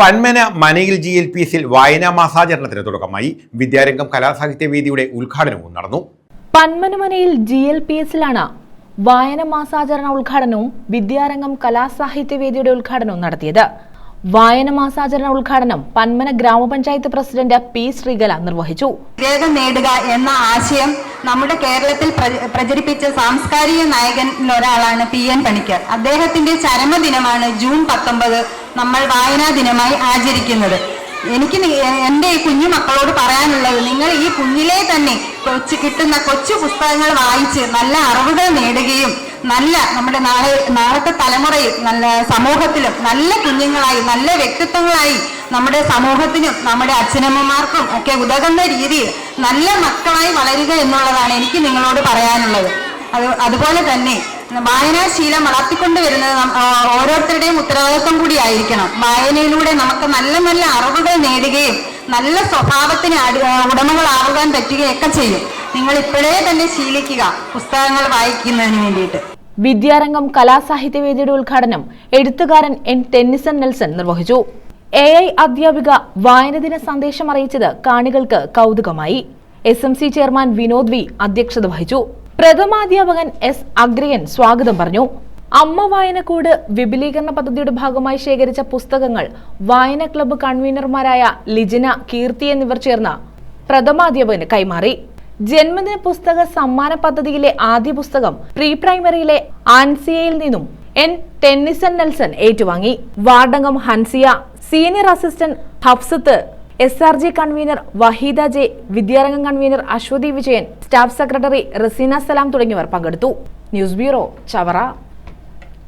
പന്മന മനയിൽ G L P എസിൽ വായനാ മാസാചരണത്തിന് തുടക്കമായി വിദ്യാരംഗം കലാസാഹിത്യ വേദിയുടെ ഉദ്ഘാടനവും നടന്നു. പന്മനമനയിൽ ജി എൽ പി എസിലാണ് വായന മാസാചരണ ഉദ്ഘാടനവും വിദ്യാരംഗം കലാസാഹിത്യ വേദിയുടെ ഉദ്ഘാടനവും നടത്തിയത്. വായന മാസാചരണ ഉദ്ഘാടനം പന്മന ഗ്രാമപഞ്ചായത്ത് പ്രസിഡന്റ് പി ശ്രീകല നിർവഹിച്ചു. വിവേകം നേടുക എന്ന ആശയം നമ്മുടെ കേരളത്തിൽ പ്രചരിപ്പിച്ച സാംസ്കാരിക നായകനിൽ ഒരാളാണ് പി എൻ പണിക്കർ. അദ്ദേഹത്തിന്റെ ചരമദിനമാണ് ജൂൺ പത്തൊമ്പത് നമ്മൾ വായനാ ദിനമായി ആചരിക്കുന്നത്. എനിക്ക് എന്റെ ഈ കുഞ്ഞു മക്കളോട് പറയാനുള്ളത് നിങ്ങൾ ഈ കുഞ്ഞിലെ തന്നെ കൊച്ചു കിട്ടുന്ന കൊച്ചു പുസ്തകങ്ങൾ വായിച്ച് നല്ല അറിവുകൾ നേടുകയും നല്ല നമ്മുടെ നാളെ നാളത്തെ തലമുറയിൽ നല്ല സമൂഹത്തിലും നല്ല കുഞ്ഞുങ്ങളായി നല്ല വ്യക്തിത്വങ്ങളായി നമ്മുടെ സമൂഹത്തിനും നമ്മുടെ അച്ഛനമ്മമാർക്കും ഒക്കെ ഉതകുന്ന രീതിയിൽ നല്ല മക്കളായി വളരുക എന്നുള്ളതാണ് എനിക്ക് നിങ്ങളോട് പറയാനുള്ളത്. അത് അതുപോലെ തന്നെ വായനാശീലം വളർത്തിക്കൊണ്ട് വരുന്നത് ഓരോരുത്തരുടെയും ഉത്തരവാദിത്വം കൂടി ആയിരിക്കണം. വായനയിലൂടെ നമുക്ക് നല്ല നല്ല അറിവുകൾ നേടുകയും നല്ല സ്വഭാവത്തിന് ഉടമകളാവുവാൻ പറ്റുകയൊക്കെ ചെയ്യും. നിങ്ങൾ ഇപ്പോഴേ തന്നെ ശീലിക്കുക. പുസ്തകങ്ങൾ വായിക്കുന്നതിന് വേണ്ടിയിട്ട്. വിദ്യാരംഗം കലാസാഹിത്യവേദിയുടെ ഉദ്ഘാടനം എഴുത്തുകാരൻ എൻ ടെന്നിസൺ നെൽസൺ നിർവഹിച്ചു. എ ഐ അധ്യാപിക വായനദിന സന്ദേശം അറിയിച്ചത് കാണികൾക്ക് കൗതുകമായി. S M C chairman Vinod V അധ്യക്ഷത വഹിച്ചു. പ്രഥമാധ്യാപകൻ എസ് അഗ്രയൻ സ്വാഗതം പറഞ്ഞു. അമ്മ വായനക്കൂട് വിപുലീകരണ പദ്ധതിയുടെ ഭാഗമായി ശേഖരിച്ച പുസ്തകങ്ങൾ വായന ക്ലബ്ബ് കൺവീനർമാരായ ലിജിന കീർത്തി എന്നിവർ ചേർന്ന് പ്രഥമാധ്യാപകന് കൈമാറി. ജന്മദിന പുസ്തക സമ്മാന പദ്ധതിയിലെ ആദ്യ പുസ്തകം പ്രീ പ്രൈമറിയിലെ ആൻസിയയിൽ നിന്നും എൻ ടെന്നിസൺ നെൽസൺ ഏറ്റുവാങ്ങി. വാർഡംഗം Hansiya senior assistant Hafsath S R G convener Waheeda J Vidyarangam convener Aswathy Vijayan staff secretary Raseena Salam തുടങ്ങിയവർ പങ്കെടുത്തു. News bureau Chavara.